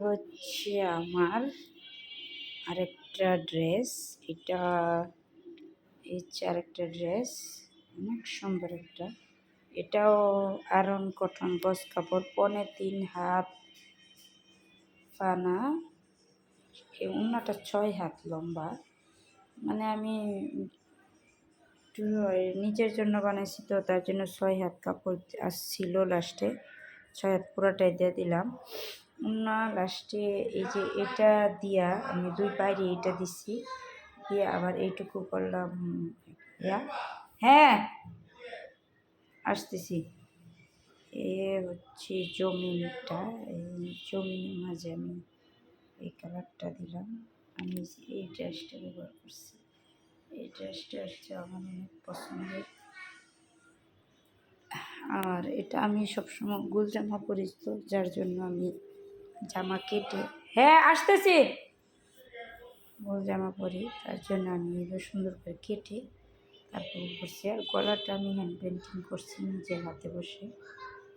হচ্ছে আমার আরেকটা ড্রেস। এটা এই আরেকটা ড্রেস। অনেক সুন্দর একটা। এটাও আয়রন কটন বস কাপড়, পনে তিন হাত পানা। উন্নাটা ছয় হাত লম্বা। মানে আমি নিজের জন্য বানাইছি তো, তার জন্য ছয় হাত কাপড় আসছিল লাস্টে ছয় হাত পুরাটাই দিয়ে দিলাম। না লাস্টে এই যে এটা দিয়া আমি দুই বাইরে এটা দিছি, দিয়ে আবার এইটুকু করলাম, ইয়া। হ্যাঁ আসতেছি। এ হচ্ছে জমিনটা, এই জমিনের মাঝে আমি এই কালারটা দিলাম। আমি এই ড্রেসটা ব্যবহার করছি। এই ড্রেসটা হচ্ছে আমার অনেক পছন্দের। আর এটা আমি সবসময় গুলজামা পরিচিত যার জন্য আমি জামা কেটে হ্যাঁ আসতেছি। গোল জামা পরি তার জন্য আমি এগুলো সুন্দর করে কেটে তারপর করছি। আর গলাটা আমি হ্যান্ড পেন্টিং করছি নিজের হাতে বসে।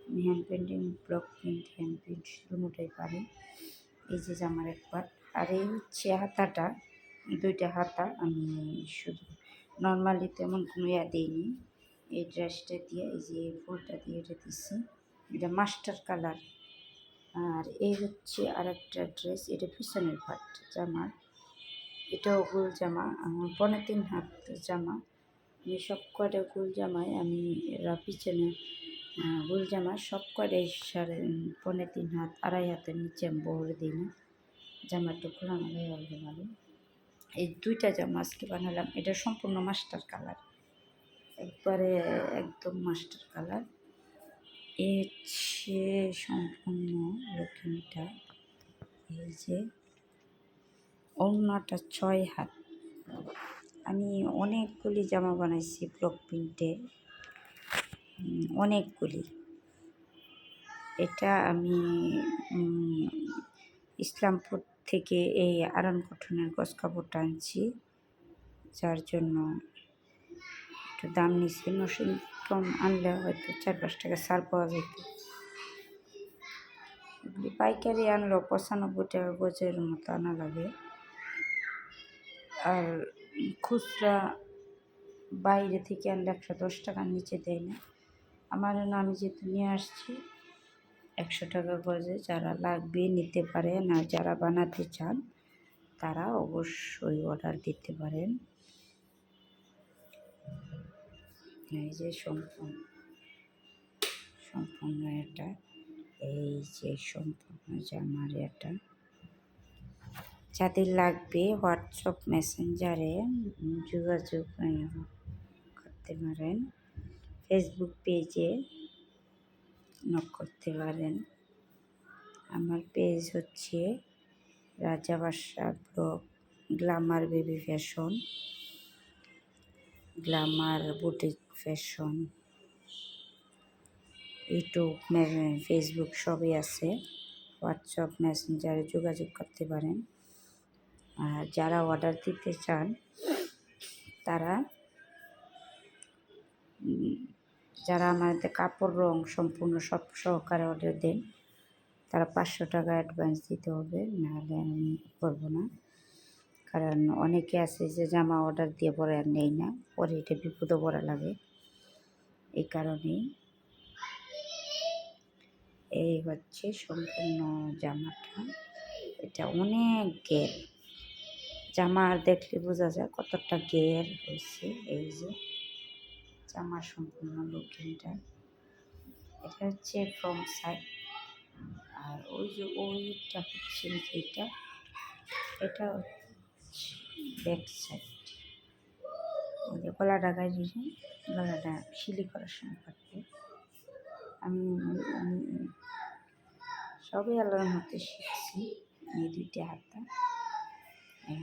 আমি hand painting block print hand print দুটোটাই পারি। এই যে জামার একবার আর এই হচ্ছে হাতাটা দুইটা হাতা আমি শুধু নর্মালি তেমন কোনো ইয়া দিইনি। এই ড্রেসটা দিয়ে এই যে ফুলটা দিয়ে এটা দিচ্ছি এটা মাস্টার কালার আর এই হচ্ছে আর একটা ড্রেস, এটা পিছনের পাট জামার এটাও গোল জামা, আমার পনেরো তিন হাত জামা। আমি সব কয়টা গোল জামায়, আমি এরা পিছনে গোল জামা, সব কয়টাই সাড়ে পনেরো তিন হাত, আড়াই হাতের নিচে আমি বহরে দিই না। জামাটা খোলানো হয়ে গেল এই দুইটা জামা আজকে বানালাম, এটা সম্পূর্ণ মাস্টার কালার একবারে একদম মাস্টার কালার এ হচ্ছে সম্পূর্ণ লক্ষ্মীটা এই যে অন্যটা ছয় হাত। আমি অনেকগুলি জামা বানাইছি, ব্লক প্রিন্টে। অনেকগুলি। এটা আমি ইসলামপুর থেকে এই আরন কঠনের গস কাপড়টা আনছি, যার জন্য একটু দাম নিচ্ছে নসিন কম আনলে হয়তো চার পাঁচ টাকা সার পাওয়া যেত। পাইকারি আনলো, পঁচানব্বই টাকা গজের মতো আনা লাগে। আর খুচরা বাইরে থেকে আনলে একশো দশ টাকার নিচে দেয় না। আমার আমি যেহেতু নিয়ে আসছি, একশো টাকা গজে যারা লাগবে নিতে পারেন, আর যারা বানাতে চান, তারা অবশ্যই অর্ডার দিতে পারেন। এই যে সম্পূর্ণ সম্পূর্ণ এটা, এই যে সম্পূর্ণ জামার এটা, যাদের লাগবে হোয়াটসঅ্যাপ মেসেঞ্জারে যোগাযোগ করতে পারেন ফেসবুক পেজে নক করতে পারেন। আমার পেজ হচ্ছে রাজা বাসা blog glamour baby fashion glamour boutique fashion YouTube Facebook সবই আছে। হোয়াটসঅ্যাপ মেসেঞ্জারে যোগাযোগ করতে পারেন। আর যারা অর্ডার দিতে চান, তারা যারা আমাদের কাপড় রং সম্পূর্ণ সব সহকারে অর্ডার দেন, তারা পাঁচশো টাকা অ্যাডভান্স দিতে হবে, নাহলে আমি করব না। কারণ অনেকে আছে যে জামা অর্ডার দিয়ে পরে আর নেই না, পরে এটা বিপদও পড়া লাগে। এই কারণেই এই হচ্ছে সম্পূর্ণ জামাটা। এটা অনেক গের জামা দেখলে বোঝা যায় কতটা গের হয়েছে এই যে জামার সম্পূর্ণ লুকিংটা। এটা হচ্ছে ফ্রন্ট সাইড আর ওই যে ওইটা হচ্ছে এটা এটা হচ্ছে ব্যাক সাইড যে গলাটা গাড়ি গলাটা শিলি করার সময় কাটবে আমি সবই আল্লাহর মধ্যে শিখছি, এই দুইটা হাতটা।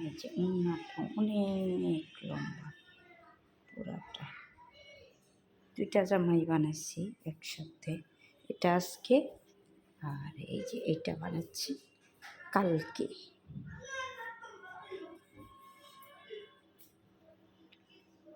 হচ্ছে উন্নত, অনেক লম্বা পুরাটা দুইটা জামাই বানাচ্ছি একসাথে। এটা আজকে, আর এই যে এটা বানাচ্ছি কালকে।